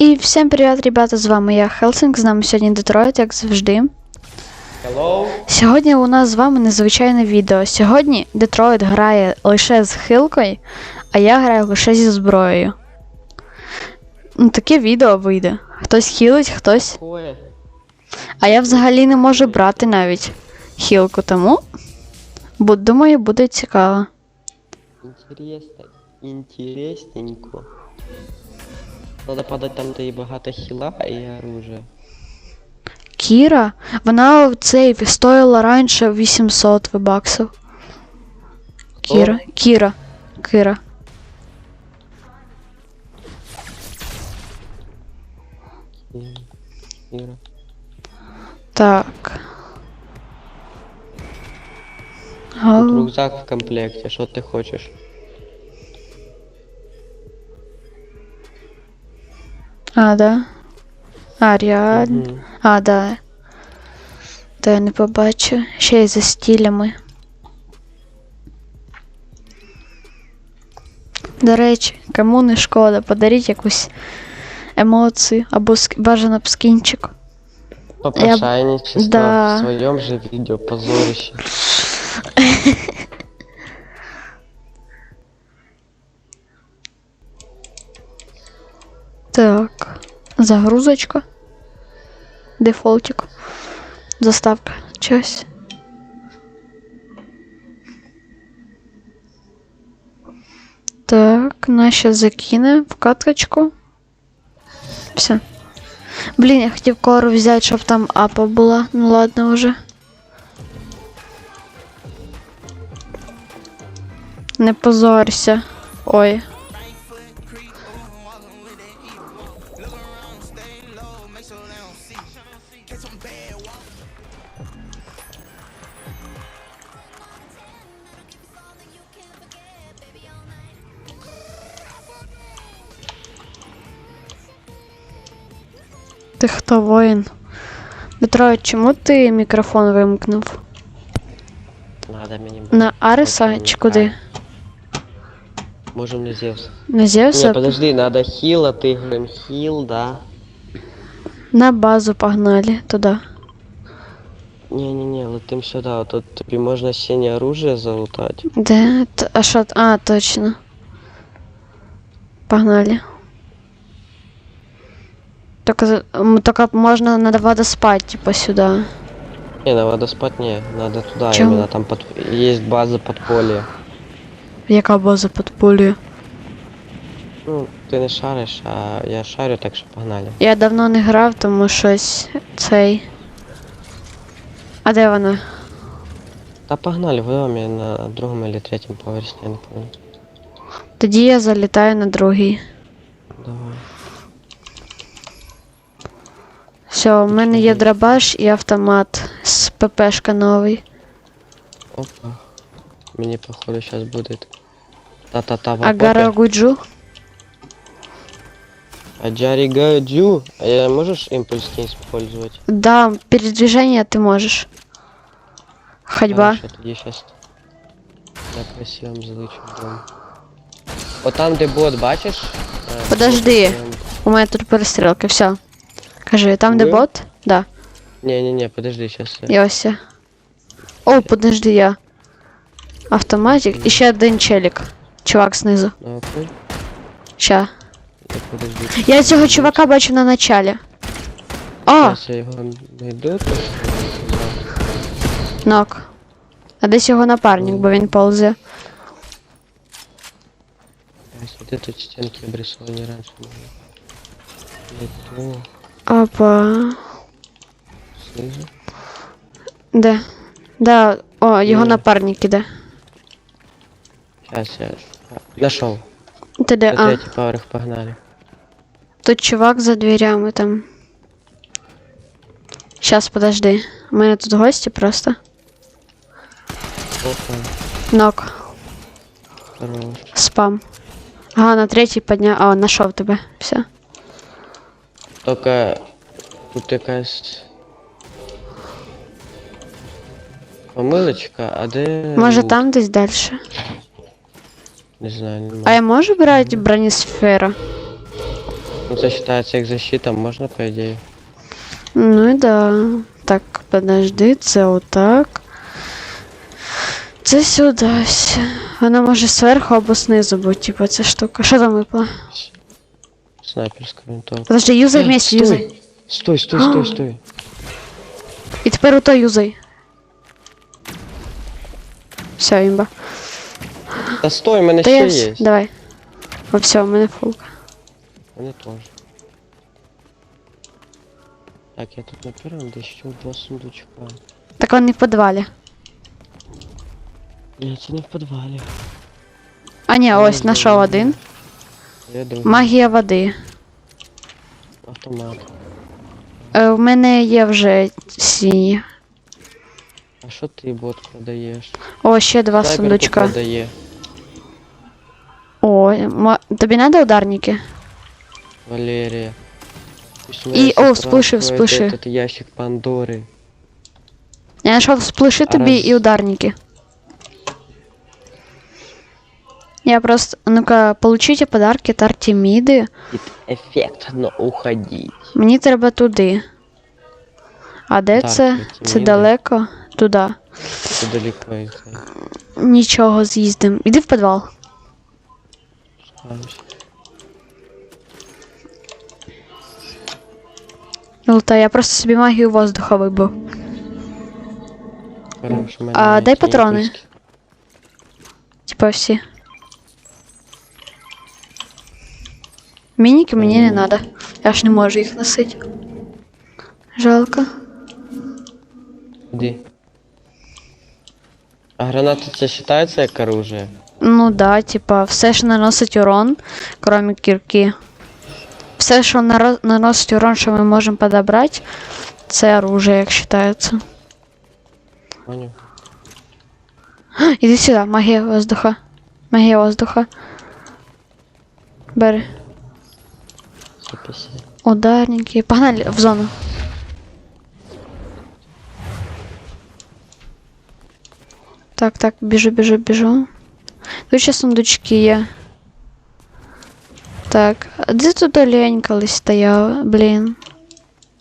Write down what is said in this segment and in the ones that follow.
І всім привіт, ребята! З вами я Хелсинг, з нами сьогодні Детройт, як завжди. Hello. Сьогодні у нас з вами незвичайне відео. Сьогодні Детройт грає лише з хилкою, а я граю лише зі зброєю. Ну, таке відео вийде. Хтось хілить, хтось. А я взагалі не можу брати навіть хілку, тому думаю, буде цікаво. Интересно. Интересненько. Надо подать там, де і багато хіла і оружия. Кіра, вона в цей стоїла раніше 800 баксів. Кіра, Кіра, Кіра. М, Іра. Так. Тут рюкзак в комплекті, що ти хочеш? А, да. А, реально. Мгм. А, да. Та я не побачу. Ще й за стілями. До речі, кому не шкода, подаріть якусь емоцію або ск- бажано б скінчик. Попрошайничество Да. в своєму же відео, позорище. Так. Загрузочка. Дефолтик. Заставка. Щось. Так, наша закине в каточку. Все. Блін, я хотів кору взяти, щоб там апа була. Ну ладно вже. Не позорься. Ой. Хто воїн? Петро, чому ти мікрофон вимкнув? Надо мені. На Ареса чи куди? Можем не Зевс. На Не, Зевса? подожди, надо хил, а ты говорим хил, да. На базу погнали туди. Не-не-не, летим сюда, тут тобі можна синє оружие залутати. Де? Т- А що? А, точно. Погнали. Только, только можно надо водоспать, типа сюда. Не, на водоспад не, надо туда, Чому? именно там под... есть база подполья. Яка база під полею? Ну, ти не шариш, а я шарю, так що погнали. Я давно не грав, тому щось цей. А де вона? Та погнали в домі на другому или третьому поверсі, я не пам'ятаю. Тоді я залітаю на другий. Давай. Все, у мене є драбаш і автомат з ППшка новий. Опа. Мені походу сейчас буде. Та-та-та в Агара окопі. Гуджу. А Джарі Гадю. А я можеш імпульс не использовать? Да, передвижение ты можешь. Ходьба. Хорошо, тоді щас. Я красивим заличу в дом. О там, де бот, бачиш? Е, Подожди. бот, ем, У мене тут перестрілка, все. Кажи, там де бот? Да. Не-не-не, подожди, сейчас я. Я ось. я. О, подожди, я. Автоматик. І ще один челік. Чувак знизу. Ну, окей. Ща. Я подожди. Я цього чувака бачу на началі. О, я його то нок. А десь його напарник, бо він ползе. Ось тут стінки обрисовані раніше були. Не то, Опа. знизу. Де? Да. О, його Ні. напарник іде. Сейчас я нашел. Ти де? А, третій поверх погнали. тут чувак за дверями там. Щас, подожди. У мене тут гості просто. Опа, Нок. хорош. Спам. Ага, на третій підняв. А, знайшов тебе. Все. Только тут якась помилочка, а де. Може лут? там десь далі. Не знаю, не А я можу брати бронесфера? Ну це вважається як защита, можна по ідеї. Ну і да. Так, подожди, це отак. Це сюди. сь. Вона може зверху або знизу бути, типу, ця штука. Що там випало? Снайперська винтовка. Подожди, юзай вместе, Стой! юзай. Стой, стой, стой, стой. І тепер ото юзай. Все, імба. Та стой, у мене Та ще я є. Давай. О, все, у мене фулка. У мене теж. Так, я тут на першому десь ще два сундучка. Так вони в підвалі. Ні, це не в підвалі. А ні, ось не знайшов один. Я другий. Магія води. Автомат. Е, у мене є вже сині. А що ти бот продаєш? О, ще два Снайперку сундучка. продає. О, ма- тобі надо ударники? Валерія. Пусть І- о, сестра откроет сплиши. Этот ящик Пандори. Я знайшов сплиши А тобі раз- і ударники. Я просто... Ну-ка, получите подарки от Артеміди. Ефектно уходіть. Мені треба туди. А де Так, це? Далеко? Туди. Це далеко. Нічого з'їздим. Іди в підвал. Спускаємося. Ну, та я просто собі магію воздуха вибив. Хорош, А, дай ті патрони. Типа всі. Мініки мені не треба. Я ж не можу їх носити. Жалко. Іди. А гранати це вважається як оружие? Ну да, типа, все, що наносить урон, кроме кірки. Все, що наносить урон, що ми можемо подобрати, це оружие, як вважається. Поняв? Іди сюди, магія воздуха. Магія воздуха. Бери. 150. Ударники. Погнали в зону. Так, так, біжу, біжу, біжу. Тут ще сундучки є. Так, а де тут олень колись стояв? Блін,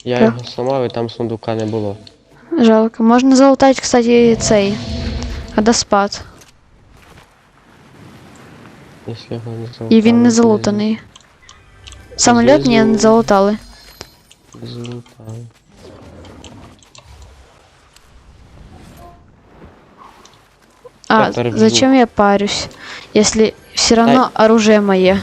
Я Так. його сломав і там сундука не було. жалко. Можна залутати, кстати, цей. Водоспад. Якщо його не залутав. І він не залутаний. Самоліт ні, не Знизу. залутали. Не залутав. А, Я переб'ю. зачем я парюсь, если все равно оружие моє?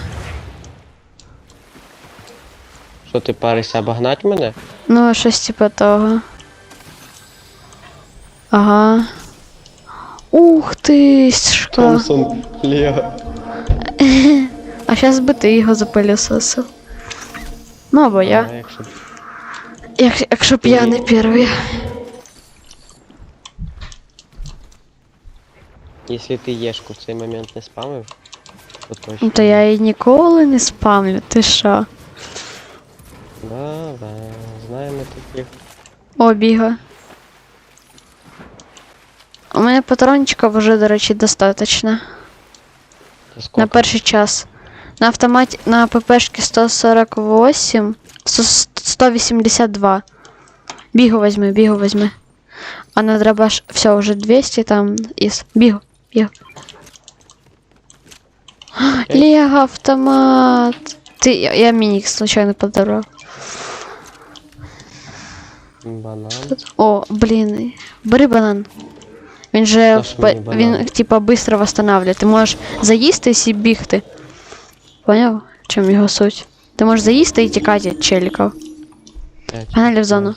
Що ти паришся обогнать мене? Ну, щось типа того. Ага. Ух ти, шка. Томпсон Лего. А зараз би ти його запилісосив. Ну, або я. А, якщо Як, якщо б я не перший. Якщо ти єшку в цей момент не спамив, то точно. Ну, то я її ніколи не спамлю, ти що? Да, да, знаємо таких. О, біга. У мене патрончиків вже, до речі, достатньо. На перший час. На автоматі на ППшки 148, 100 182. Бігу возьми, бігу возьми. А на дробаш все уже 200 там із. Бігу, бігу. Лего автомат. Ти, я, я мінік случайно подобрав. Банан. О, блін. Бери банан. Він же банан. він типа быстро восстанавливає. Ти можеш заїстись і бігти. Поняв? В чому його суть? Ти можеш заїсти і тікати від челіків. Погнали в зону.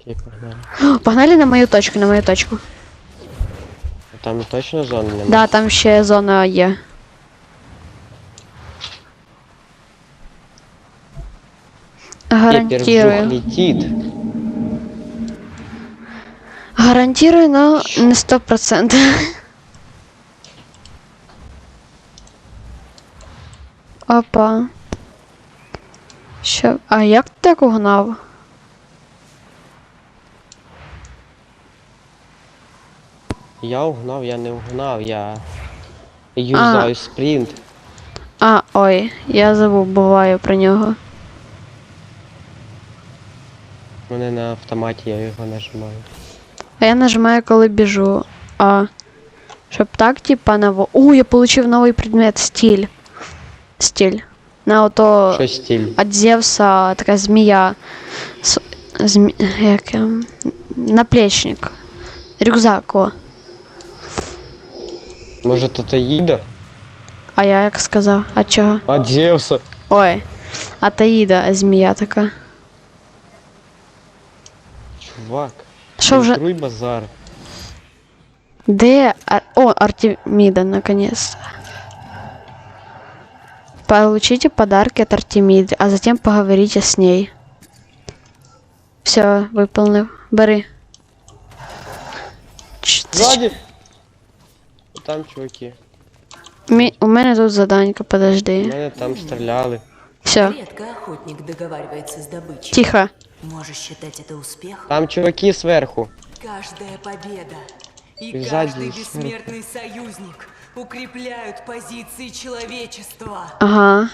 Окей, погнали. Погнали на мою точку, на мою точку. Там точно зони немає? Да, там ще зона є. Гарантирую. летит. Гарантирую, но не 100%. Опа. Що? А як ти так угнав? Я угнав, я не угнав, я юзаю спринт. А, ой, я забув, буваю про нього. У мене на автоматі я його нажимаю. А я нажимаю, коли біжу. А. Щоб так, типа, на во. У, я получив новий предмет стіль. Стіль. На ото. Що стіль? От Зевса така змія. С... Змі... Як... ем, Наплечник. Рюкзак, о. Може тут Аїда? А я як сказав? А чого? А Зевса. Ой. Атаїда, змія така. Чувак. Що вже. Фільтруй базар. Де? Ар... О, Артемида, наконец-то. Получите подарки от Артемиды, а затем поговорите с ней. Все, выполнил. Бери. Ч- це ч- Ззаді! Там чуваки. Мі- У мене тут заданька, У подожди. мене там стріляли. Все, Редко охотник договаривается с добычей. тихо. Можешь считать это успехом? Там чуваки зверху. Каждая победа и И сзади, каждый и сверху. бессмертный союзник укрепляют позиции человечества. Ага.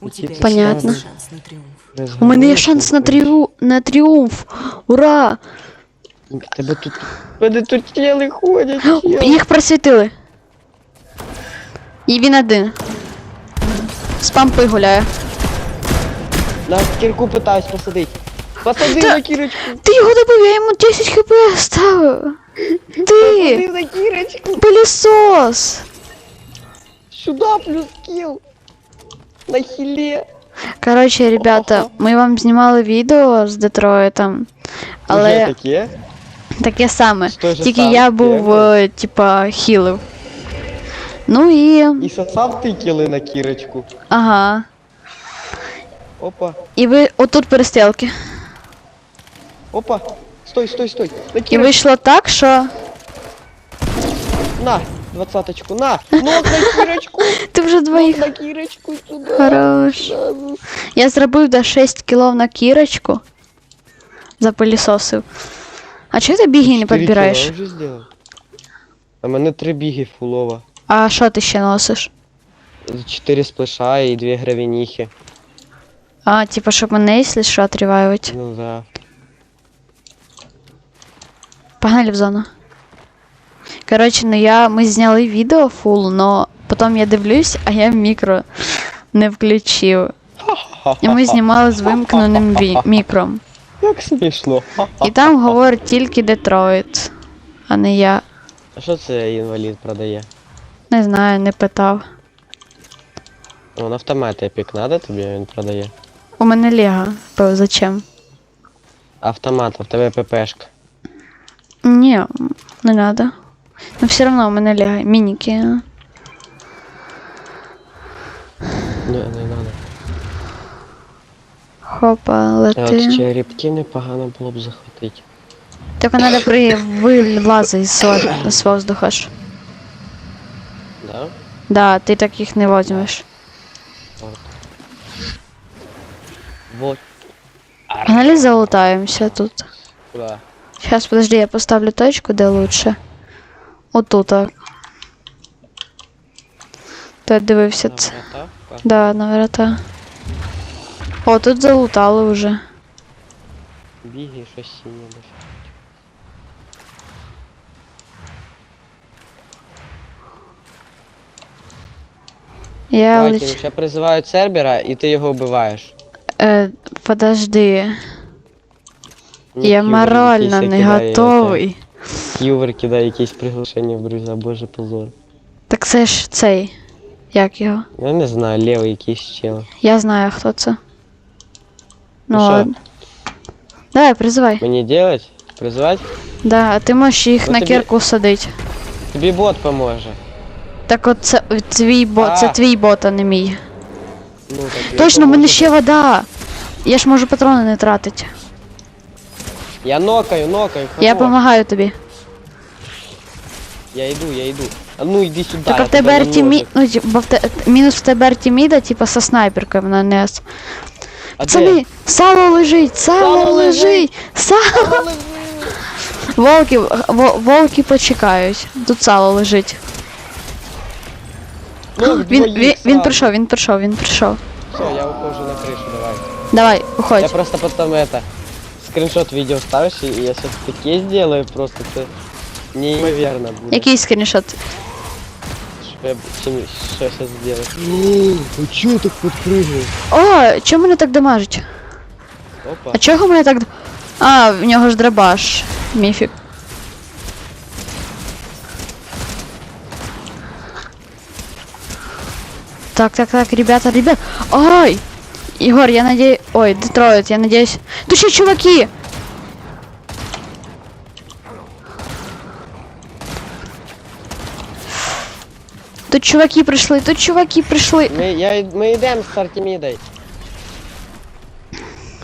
У тебя Понятно. есть шанс на триумф. У мене є шанс на, тріу... на тріумф. Ура! Тебе тут. Тебе тут тіли ходять. тіли. Їх просвітили. І він один. З гуляє. На кірку питаюсь посадити. Посади Та- на кірочку. Ти його добив, я йому 10 хп ставив. Посади на. Пылесос! Сюда плюс кіл. На хіле. Коротше, ребята, ми вам знімали відео з Детройтом, Уже але таке? таке саме. Тільки я був, е, типа, хілив. Ну і. І сосав ти кіли на кірочку. Ага. Опа. І ви отут перестрілки. Опа. Стой, стой, стой. І кірочку. вийшло так, що. На. Двадцаточку. На. Ног на кірочку. Ти вже двоїх. На кірочку сюди. Хорош. Я зробив до 6 кілов на кірочку. Запилісосив. А чого ти біги не Чотири підбираєш? кіла вже зробив? А мене три біги фулова. А що ти ще носиш? Чотири сплеша і дві гравініхи. А, типа, щоб мене, якщо що, отрівають. Ну да. Погнали в зону. Коротше, ну я. Ми зняли відео фул, но потім я дивлюсь, а я мікро не включив. І ми знімали з вимкненим мікром. Як смішно. І там говорить тільки Детройт, а не я. А що це інвалід продає? Не знаю, не питав. Вон автомат епік надо тобі він продає. У мене Лего. Зачем? Автомат, а в тебе ППшка. Ні, не надо. Ну все равно у мене Лего. Мініки. Не, не надо. Хопа, А от черепки непогано було б захватити. Тільки треба при вилазити з, во- з воздуха. Да? Да, ти таких не возьмеш. Вот. Погнали залутаємося тут. Куда? Сейчас, подожди, я поставлю точку, де лучше. Отут. а. Ти дивився це. Да, на врата. О, тут залутали вже. Біги, щось синє десь. Я Давайте, лич... ще призивають Цербера, і ти його вбиваєш. Е, подожди. Я морально не готовий. оте. Кювер кидає якісь приглашення в друзі, боже позор. Так це ж цей. Як його? Я не знаю, лівий якийсь чел. Я знаю, хто це. Ну Ну ладно. Давай, призивай. Мені делать? Призивати? Да, а ти можеш їх Ну, на тобі- кірку садити. Тобі бот поможе. Так от це твій бот, це твій бот, а не мій. Ну, так Точно, в мене ще вода. Я ж можу патрони не тратити. Я нокаю, нокаю, Я хорош. допомагаю тобі. Я йду, я йду. А ну йди сюди. Так а в тебе тебе артімі... Ну, бо в те... мінус в тебе артіміда, типа со снайперкою вона де? Пацани, сало лежить, сало, Сало лежить. лежить, сало. Волки, волки почекають. Тут сало лежить. Ну, Він, він, він прийшов, він прийшов, він прийшов. Все, я ухожу на крышу, давай. Давай, Я просто потом это, скриншот видео ставишь, и я сейчас такие сделаю, просто это неимоверно будет. Який скріншот? Что я, чем, что я сейчас сделаю. Ну чё так подпрыгнул? О, чому мене так дамажить? Опа. А чого мене так. д- А, в нього ж драбаш. Міфік. Так, так, так, ребята, ребят. Ой! Егор, я надеюсь... Ой, Детройт, я надеюсь... Тут ще чуваки! Тут чуваки прийшли, тут чуваки прийшли. Мы, я, мы идем с Артемидой.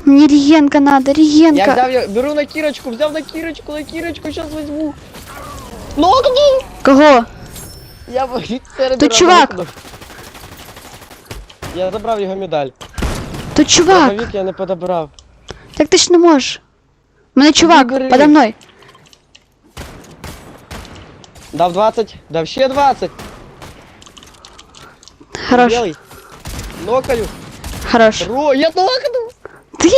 Мені регенка надо, Я взяв, я беру на кирочку, взяв на кирочку, на кирочку, сейчас возьму. Нокнул! Кого? Я офіцера Тут чувак. Я забрав його медаль. Тут чувак. Дробовик я не подобрав. Так ти ж не можеш. У мене чувак, бери. подо мною. Дав 20, дав ще 20. Хорош, Белий. Нокаю. хорош. Ро, я нокнув. Ти?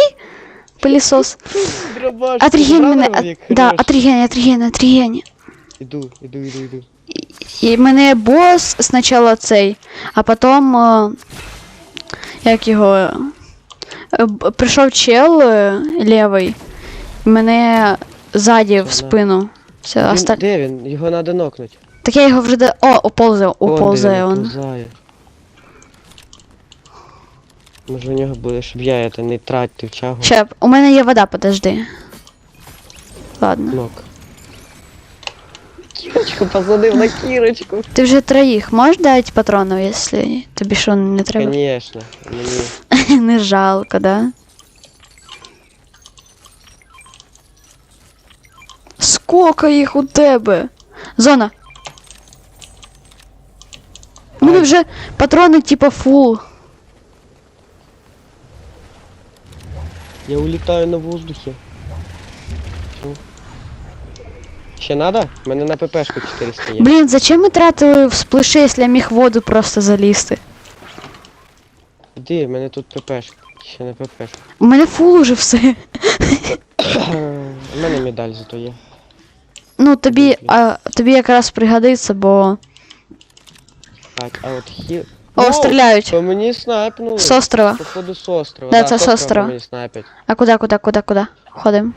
Пилісос. Дробаш. Отрігень Забрав мене. дробовик? от- Да, Хорош. отрігень, отрігень, отрігень. Іду, іду, іду, іду. І мене бос спочатку цей, а потім. е, Як його. е, Прийшов чел е, лівий. Мене ззаді в спину. Все, Він, осталь... де він? Його надо нокнуть. Так я його вже. де- О, Он, він, он. уползає. Може у нього буде, щоб я это не тратив чагу. Ще, у мене є вода, подожди. Ладно. Нок. Кірочку посадив на кірочку. Ти вже троїх можеш дати патронів, якщо тобі що не треба? Конечно. Мені Не жалко, да? Сколько їх у тебе? Зона. У мене Ай. вже патрони типа фул. Я улетаю на воздухе. Ще надо? У мене на ППшку 400 є. Блін, зачем ми тратили в сплеши, якщо я міг в воду просто залізти? Іди, в мене тут ППшка. Ще не ППшка. У мене фул уже все. У мене медаль зато є. Ну, тобі, а, тобі якраз пригодиться, бо. Так, а от хі... О, О, стріляють. По мені снайпнули. З острова. Походу з острова. Да, це з з острова. мені снайпять. А куди, куди, куди, куди? Ходимо.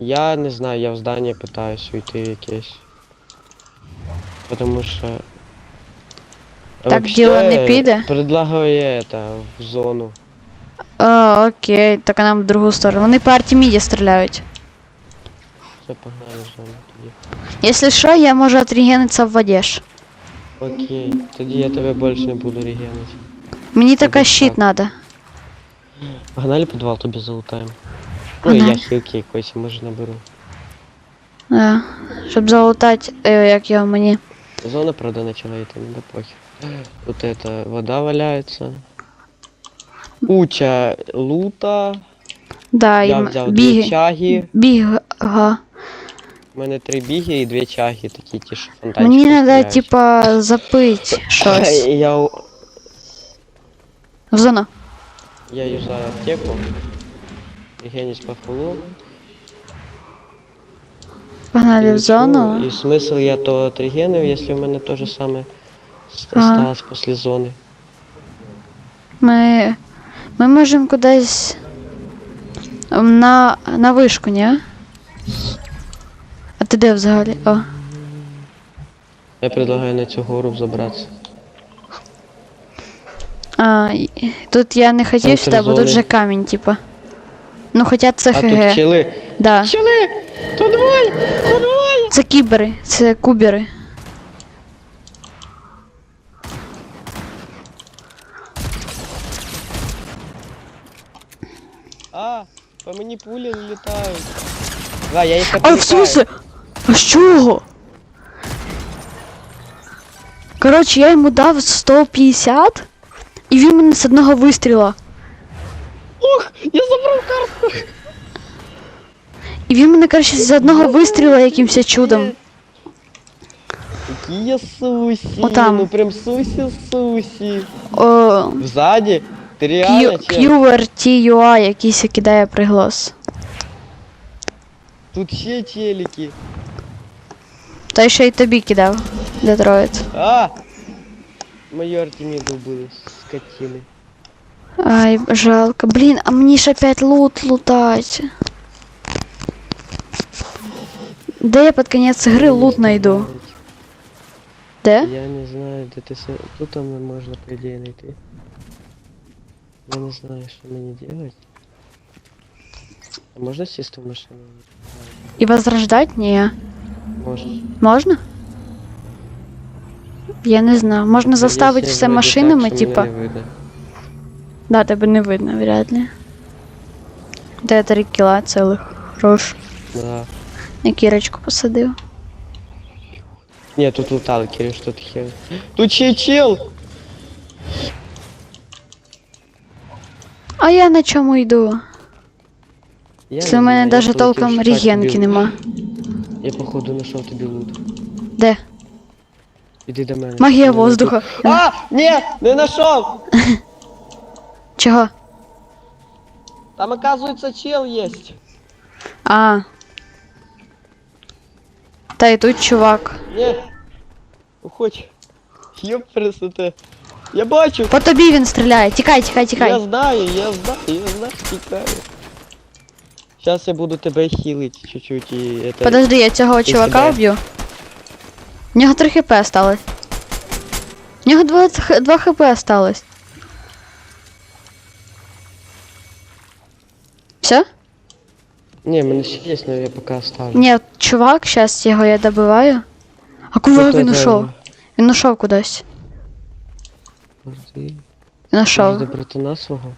Я не знаю, я в здання питаюсь уйти якесь. Потому що... Так Вообще, діло не піде? Предлагаю это, в зону. А, окей, так а нам в другу сторону. Вони по Артеміді стріляють. Все, погнали в зону тоді. Якщо що, я можу отрегенитися в воді ж. Окей, тоді я тебе більше не буду регенити. Мені Це така щит надо. Погнали підвал тобі залутаємо. Ну, Погнали. я хілки якось може наберу. А, щоб залутати, е, як його мені. Зона, правда, начала йти, да похер. Тут это, вода валяється. Куча лута. Да, Я взяв м- дві біги. чаги. Біга. У мене три біги і дві чаги, такі ті, що фонтанчики. Мені треба, типа, запити щось. Я, зону. я юзаю аптеку. Регенюсь по фулу. Погнали в зону. І смисл я то отрегенив, якщо в мене те же саме с- осталось після зони. Ми. Ми можемо кудись. На, на вишку, ні? А ти де взагалі? О. Я предлагаю на цю гору забратися. А, тут я не хотів сюди, бо тут же камінь, типа. Ну, хоча це А тут ХГ. чили. Да. Чили! Тут двоє! Тут двоє! Це кібери, це кубери. А, по мені пулі не літають. Да, я їх А в опікаю. смысле? А з чого? Коротше, я йому дав 150, і він мене з одного вистріла. І він мене, коротше, з одного вистріла якимось чудом. Какие сусі? Отам. Ну прям сусі-сусі. О, Ззаді? Ти реально Q- чел? QWERTY якийсь кидає приголос. Тут ще челіки. Той, що й тобі кидав, Детройт. А! Мою Артеміду вбили, скотини. Ай, жалко. Блін, а мені ж опять лут лутать. Де я під кінець гри лут найду? Де? Я не знаю, де ти се... Тут там не можна, по ідеї, знайти. Я не знаю, що мені делать. А можна сісти в машину? І возрождать? Ні. Можна. Можна? Я не знаю. Можна заставити Якщо все вроде машинами, так, що типа. Да, тебе не видно, вряд ли. Де три кіла цілих. Хорош. Да. На кірочку посадив. Ні, тут лутали, Кирил, що ти хер. Тут ще чел! А я на чому йду? Я Якщо в мене я навіть толком регенки нема. Я походу знайшов тобі лут. Де? Іди до мене. Магія воздуха. А! Ні! Не знайшов! Чого? Там, оказується, чел есть. А. Та й тут чувак. Ні. Уходь. Ёп, красота. Я бачу. По тобі він стріляє. Тікай, тікай, Я знаю, я знаю, я знаю, тікаю. Сейчас я буду тебе хилить чуть-чуть и это... Подожди, я цього чувака вб'ю. В нього 3 хп осталось. В нього 2, 2 хп осталось. Все? Не, мене ще є, но я пока оставлю. Ні, чувак, зараз його я добиваю. А куди Хто він це? ушов? Він ушов кудись. Подожди. Він ушов. До братана свого.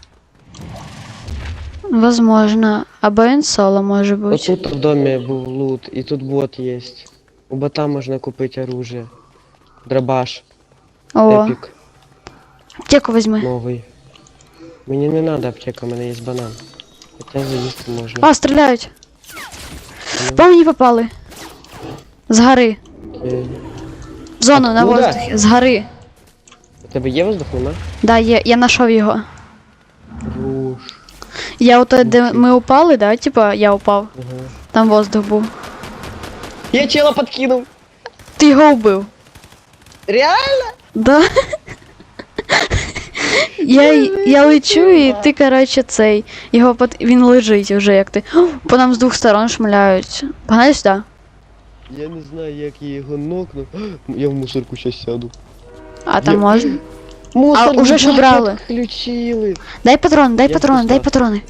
Возможно. Або він соло може бути. Вот тут в доме был лут, и тут бот есть. У бота можно купить оружие. Дробаш, О, эпик, аптеку візьми. новый. Мне не надо аптека, у меня есть банан. Хотя заїсти можно. А, стріляють. По мені попали. З гори. Окей. В зону на Откуда? воздухі. З гори. У тебе є воздух, нема? Да, є, я знайшов його. Руш. Я ото, де ми упали, да, типа я упав. Ага. Там воздух був. Я чела подкинул. Ти його вбив. Реально? Да. Я, я лечу, і ти, коротше, цей. Його под... він лежить вже, як ти. По нам з двох сторон шмаляють. Погнали сюди. Я не знаю, як я його нокнув. Я в мусорку щас сяду. А там Я- можна. Мусор уже ж убрали. Включили. Дай патрони, дай Я патрони, дай пустав. патрони.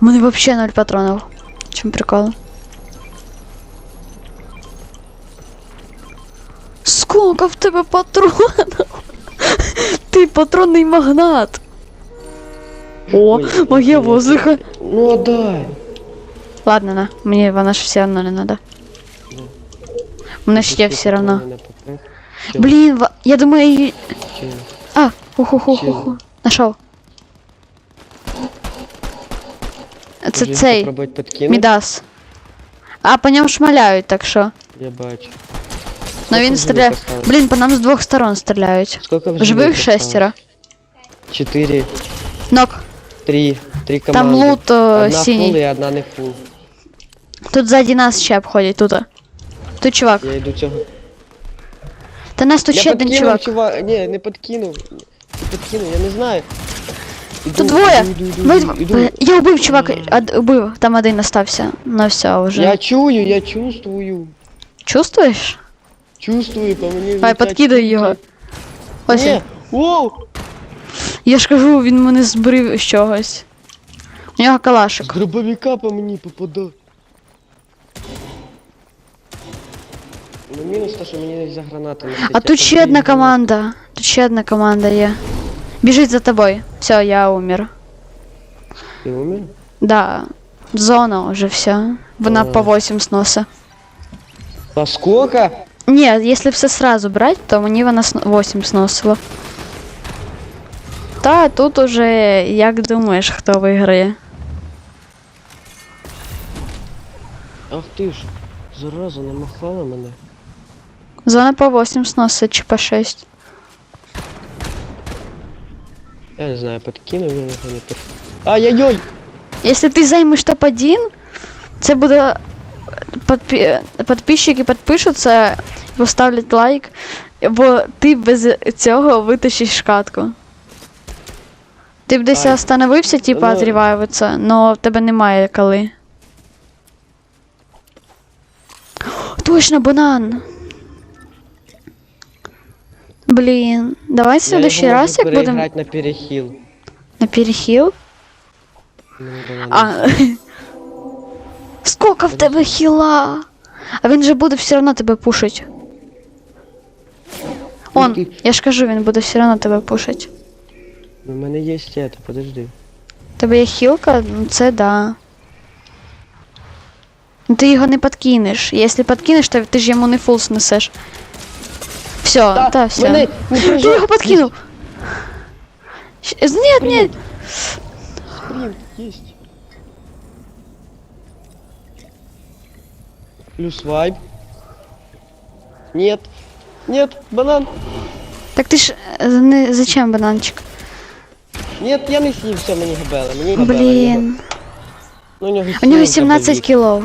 У мене взагалі ноль патронів. Чому прикол? Сколько в тебе патронів? Ти патронний магнат. О, Ой, магія воздуха. Ну отдай. Ладно, на, мені вона ж все одно не надо. У мене ж є все одно. Блін, ва- я думаю, її... А, ху-ху-ху-ху-ху. Нашов. Це цей, Мідас. А по ньому шмаляють, так що. Я бачу. Ну він живих стріляє. осталось? Блін, по нам з двох сторон стріляють. Сколько в Живих живых шестеро. осталось? Четыре, Нок. три, три команды. Там лут о, Одна фул синій. і одна не фул. Тут ззаді нас ще обходять, тут. Тут чувак. Я йду цього. Та нас тут я ще один подкинув, чувак. чувак. Ні, не подкинув. Не подкинув, я не знаю. Іду, Тут двоє. Іду, іду, Ви- іду, іду. Я убив чувак, од- убив, там один остався. Ну все, вже. Я чую, я чувствую. Чувствуєш? Чувствую, по мені летять подкидай його. Ось. Ні, воу! Я ж кажу, він мене збрив з чогось. У нього З калашик. дробовика по мені попадає. Ну мінус те, що мені за гранати носить. А тут ще одна команда. Тут ще одна команда є. Біжить за тобою. Все, я умер. Ти умер? Да. Зона уже все. Вона А. по 8 сноса. А сколько? Ні, якщо все сразу брать, то мені вона сно- 8 сносила. Та тут уже, як думаєш, хто виграє? Ах ти ж, зараза, намахала мене. Зона по 8 сносить чи по 6. Я не знаю, подкинув я його не пер... Ай-яй-яй! Якщо ти займеш топ-1, це буде. Подпі... Підписчики підпишуться, поставлять лайк, бо ти без цього витащиш катку. Ти б десь остановився, типа, ну- відриваються, но в тебе немає коли. Точно, банан! Блін, давай в следующий я раз, можу як будемо на перехил. на перехил. Банан А. Сколько в тебе хіла? А він же буде все одно тебе пушить. Он, я ж кажу, він буде все одно тебе пушить. У мене є це, подожди. Тебе є хілка, ну це да. Ну ти його не подкинеш. Якщо подкинеш, то ти ж йому не фул снесеш. Все, та, все. Мене не Ти його подкинув. Ні, ні. Спринт, есть. Плюс вайб. Нет. Нет, банан. Так ти ж е, не зачем бананчик? Нет, я не съїв, все, мені габели. Мені габели. Блін. Ну, у нього У нього сімка 17 болить. кілов.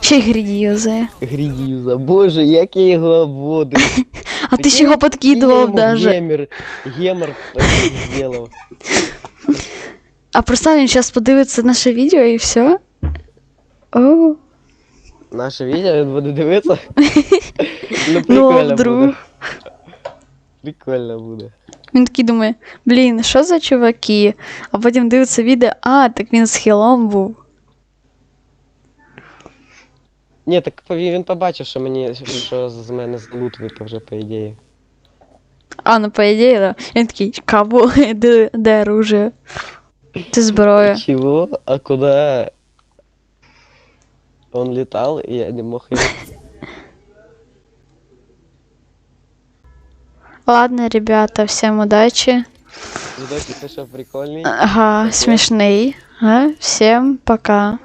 Ще й гріді юзає. Грідюза, боже, як я його обводив. А ти ж його подкидував даже. Гемер, гемор е, зробив. А представь, він зараз подивиться наше відео і все. О, Наше відео він буде дивитися. Ну, ну прикольно вдруг. буде. Прикольно буде. Він такий думає, блін, що за чуваки? А потім дивиться відео, а, так він з хілом був. Ні, так пові- він побачив, що мені що з мене з лут випав вже, по ідеї. А, ну по ідеї, да. Він такий, кабо, де, де оружие? Це зброя. Чего? А куда он летал, и я не мог его... Ладно, ребята, всім удачі. Видосик вышел прикольный. Ага, смішний. Ага, всім пока.